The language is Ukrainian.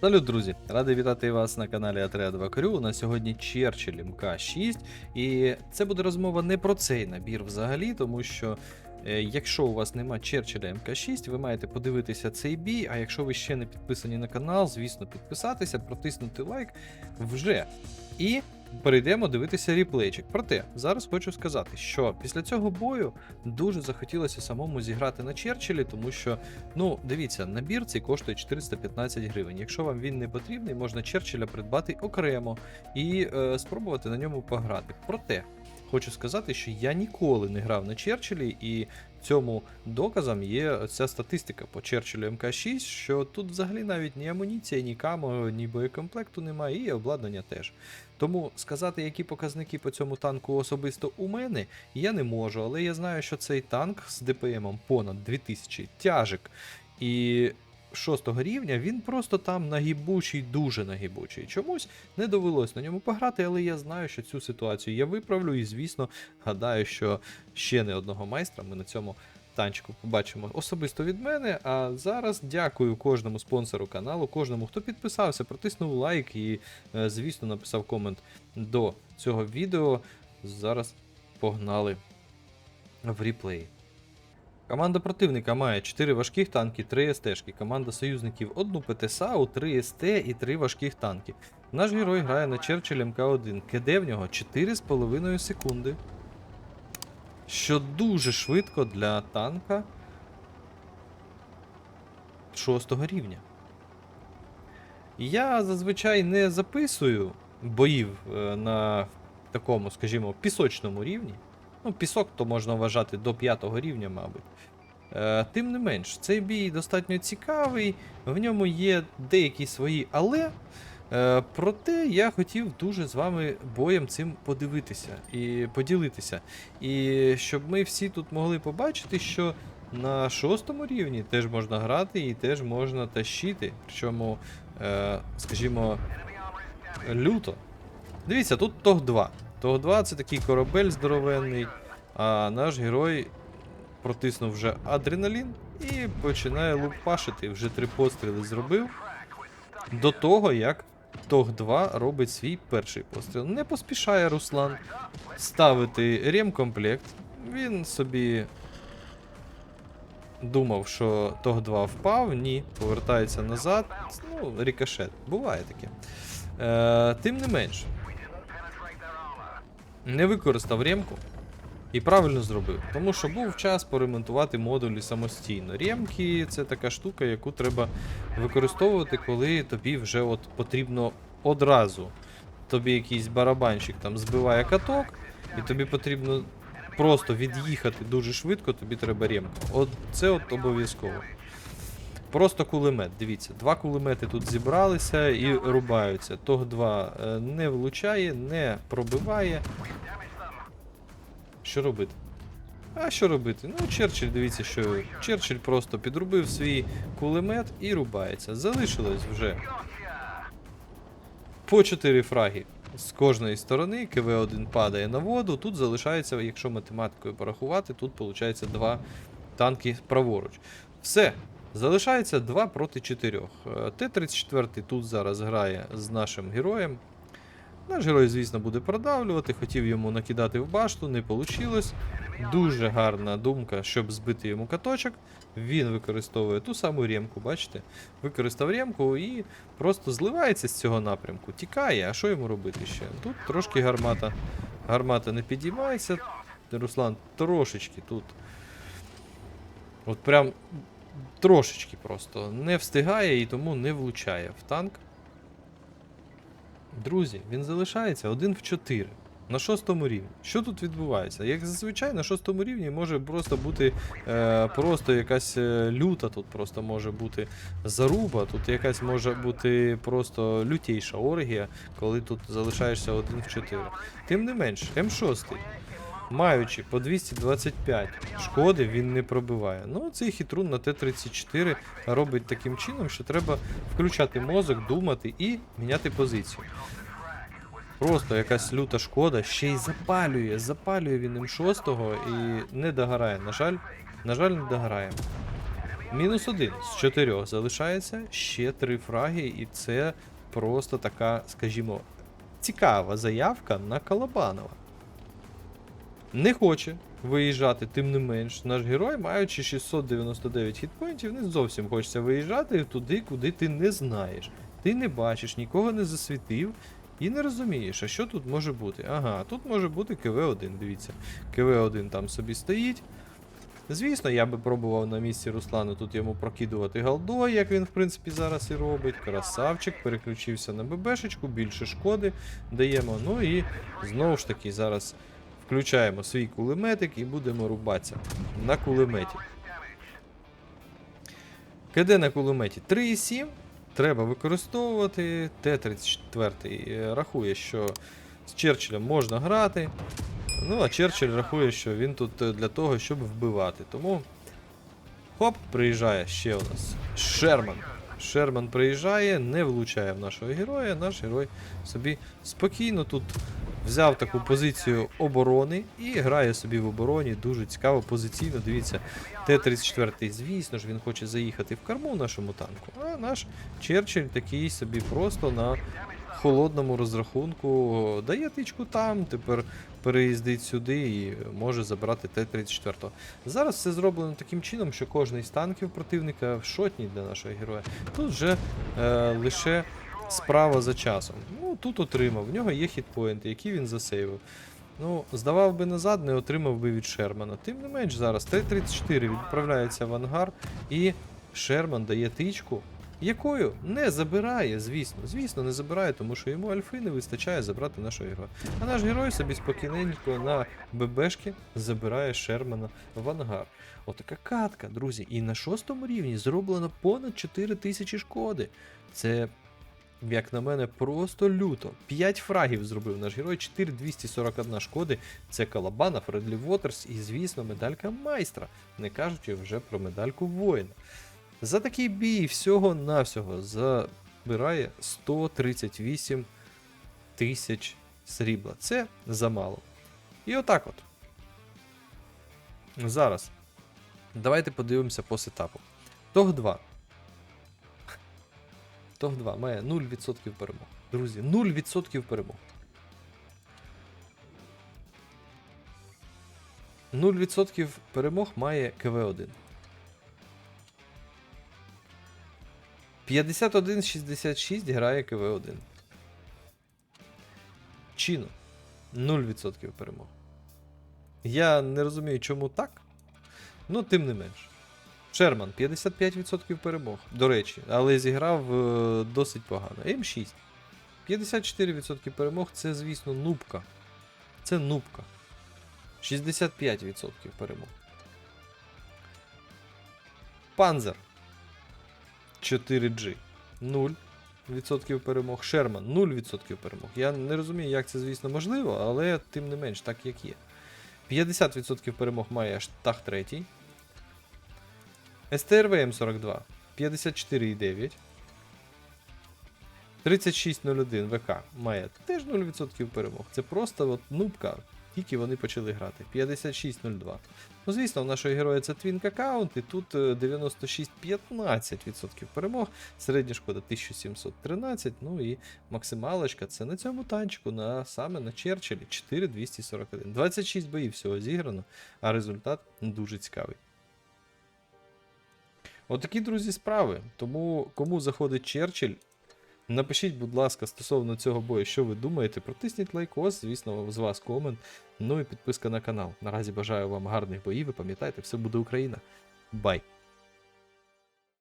Салют, друзі! Радий вітати вас на каналі Атреа 2 Крю. На сьогодні Черчилль МК6. І це буде розмова не про цей набір взагалі, тому що якщо у вас нема Черчилля МК6, ви маєте подивитися цей бій. А якщо ви ще не підписані на канал, звісно, підписатися, протиснути лайк вже. І перейдемо дивитися ріплейчик. Проте зараз хочу сказати, що після цього бою дуже захотілося самому зіграти на Черчиллі, тому що Ну, дивіться, набір цей коштує 415 гривень. Якщо вам він не потрібний, можна Черчилля придбати окремо і е, спробувати на ньому пограти. Проте хочу сказати, що я ніколи не грав на Черчиллі, і цьому доказом є ця статистика по Черчиллю МК6, що тут взагалі навіть ні амуніції, ні камо, ні боєкомплекту немає, і обладнання теж. Тому сказати, які показники по цьому танку особисто у мене, я не можу, але я знаю, що цей танк з ДПМом понад 2000 тяжик і 6 рівня він просто там нагибучий, дуже нагибучий. Чомусь не довелось на ньому пограти, але я знаю, що цю ситуацію я виправлю, і звісно, гадаю, що ще не одного майстра ми на цьому. Танчику побачимо особисто від мене. А зараз дякую кожному спонсору каналу, кожному, хто підписався, протиснув лайк і, е, звісно, написав комент до цього відео. Зараз погнали в реплей. Команда противника має 4 важких танки, 3 СТ-шки. Команда союзників 1 ПТСАУ, 3 СТ і 3 важких танки. Наш герой грає на Черчилль МК1. КД в нього 4,5 секунди. Що дуже швидко для танка 6 рівня. Я зазвичай не записую боїв е, на такому, скажімо, пісочному рівні. Ну, пісок то можна вважати до п'ятого рівня, мабуть. Е, Тим не менш, цей бій достатньо цікавий, в ньому є деякі свої але. Е, Проте я хотів дуже з вами боєм цим подивитися і поділитися. І щоб ми всі тут могли побачити, що на шостому рівні теж можна грати і теж можна тащити. Причому, е, скажімо, люто. Дивіться, тут ТОГ-2. Того 2 це такий корабель здоровенний, а наш герой протиснув вже адреналін і починає лупашити. Вже три постріли зробив до того, як ТОГ-2 робить свій перший постріл. Не поспішає Руслан ставити ремкомплект. Він собі думав, що ТОГ-2 впав, ні, повертається назад. Ну, рікошет. Буває таке. Е, Тим не менше не використав ремку і правильно зробив. Тому що був час поремонтувати модулі самостійно. Ремки це така штука, яку треба використовувати, коли тобі вже от потрібно одразу. Тобі якийсь барабанщик там збиває каток, і тобі потрібно просто від'їхати дуже швидко, тобі треба ремка. От це от обов'язково. Просто кулемет, дивіться, два кулемети тут зібралися і рубаються. Тог 2 е, не влучає, не пробиває. Що робити? А що робити? Ну, Черчилль, дивіться, що Черчилль просто підрубив свій кулемет і рубається. Залишилось вже по 4 фраги з кожної сторони. КВ-1 падає на воду. Тут залишається, якщо математикою порахувати, тут виходить 2 танки праворуч. Все. Залишається 2 проти 4. Е, Т-34 тут зараз грає з нашим героєм. Наш герой, звісно, буде продавлювати, хотів йому накидати в башту, не вийшло. Дуже гарна думка, щоб збити йому каточок. Він використовує ту саму ремку, бачите? Використав ремку і просто зливається з цього напрямку. Тікає, а що йому робити ще? Тут трошки гармата. Гармата не підіймається. Руслан трошечки тут. От прям трошечки просто не встигає і тому не влучає в танк. Друзі, він залишається 1 в 4 на шостому рівні. Що тут відбувається? Як зазвичай на шостому рівні може просто бути е, просто якась е, люта, тут просто може бути заруба, тут якась може бути просто лютейша оргія, коли тут залишаєшся 1 в 4. Тим не менш, М6, маючи по 225 шкоди, він не пробиває. Ну, цей хитрун на Т-34 робить таким чином, що треба включати мозок, думати і міняти позицію. Просто якась люта шкода, ще й запалює. Запалює він М6 і не догорає. На жаль, на жаль, не догорає. Мінус один з чотирьох залишається ще три фраги, і це просто така, скажімо, цікава заявка на Калабанова. Не хоче виїжджати, тим не менш. Наш герой, маючи 699 хітпоінтів, не зовсім хочеться виїжджати туди, куди ти не знаєш. Ти не бачиш, нікого не засвітив і не розумієш, а що тут може бути. Ага, тут може бути КВ-1, дивіться. КВ-1 там собі стоїть. Звісно, я би пробував на місці Руслана тут йому прокидувати галдой, як він в принципі зараз і робить. Красавчик, переключився на ББшечку, більше шкоди даємо. Ну і знову ж таки зараз включаємо свій кулеметик і будемо рубатися на кулеметі. КД на кулеметі 3,7. Треба використовувати. Т-34 е, рахує, що з Черчиллем можна грати. Ну, а Черчилль рахує, що він тут е, для того, щоб вбивати. Тому. Хоп, приїжджає ще у нас Шерман. Шерман приїжджає, не влучає в нашого героя. Наш герой собі спокійно тут взяв таку позицію оборони і грає собі в обороні. Дуже цікаво, позиційно. Дивіться, Т-34, звісно ж, він хоче заїхати в корму нашому танку. А наш Черчилль такий собі просто на холодному розрахунку дає тичку там, тепер переїздить сюди і може забрати Т-34. Зараз все зроблено таким чином, що кожний з танків противника в шотні для нашого героя. Тут вже е, лише справа за часом. Ну, тут отримав. В нього є хітпоінти, які він засейвив. Ну, здавав би назад, не отримав би від Шермана. Тим не менш, зараз Т-34 відправляється в ангар, і Шерман дає тичку, якою не забирає, звісно. Звісно, не забирає, тому що йому альфи не вистачає забрати нашого героя. А наш герой собі спокійненько на ББшки забирає Шермана в ангар. Отака катка, друзі. І на шостому рівні зроблено понад 4 тисячі шкоди. Це як на мене, просто люто. 5 фрагів зробив наш герой, 4241 шкоди. Це Калабана, Фредлі Вотерс і, звісно, медалька майстра, не кажучи вже про медальку воїна. За такий бій всього-навсього забирає 138 тисяч срібла. Це замало. І отак от. Зараз. Давайте подивимося по сетапу. Тог 2. Тог 2 має 0% перемог. Друзі, 0% перемог. 0% перемог має КВ1. 51-66 грає КВ1. Чіно. 0% перемог. Я не розумію, чому так. Ну, тим не менш. Шерман 55% перемог, до речі, але зіграв е, досить погано. М6. 54% перемог це, звісно, нубка. Це нубка. 65% перемог. Панзер 4G 0% перемог. Шерман 0% перемог. Я не розумію, як це, звісно, можливо, але тим не менш, так як є. 50% перемог має Штах 3. СТРВ М42 54,9. 3601 ВК має теж 0% перемог. Це просто от нубка, тільки вони почали грати. 5602. Ну, звісно, у нашого героя це твінк аккаунт, і тут е, 96-15% перемог, середня шкода 1713, ну і максималочка це на цьому танчику, на, саме на Черчиллі 4241. 26 боїв всього зіграно, а результат дуже цікавий. Отакі, друзі, справи. Тому кому заходить Черчилль, напишіть, будь ласка, стосовно цього бою, що ви думаєте. Протисніть лайкос, звісно, з вас комент. Ну і підписка на канал. Наразі бажаю вам гарних боїв і пам'ятайте, все буде Україна. Бай!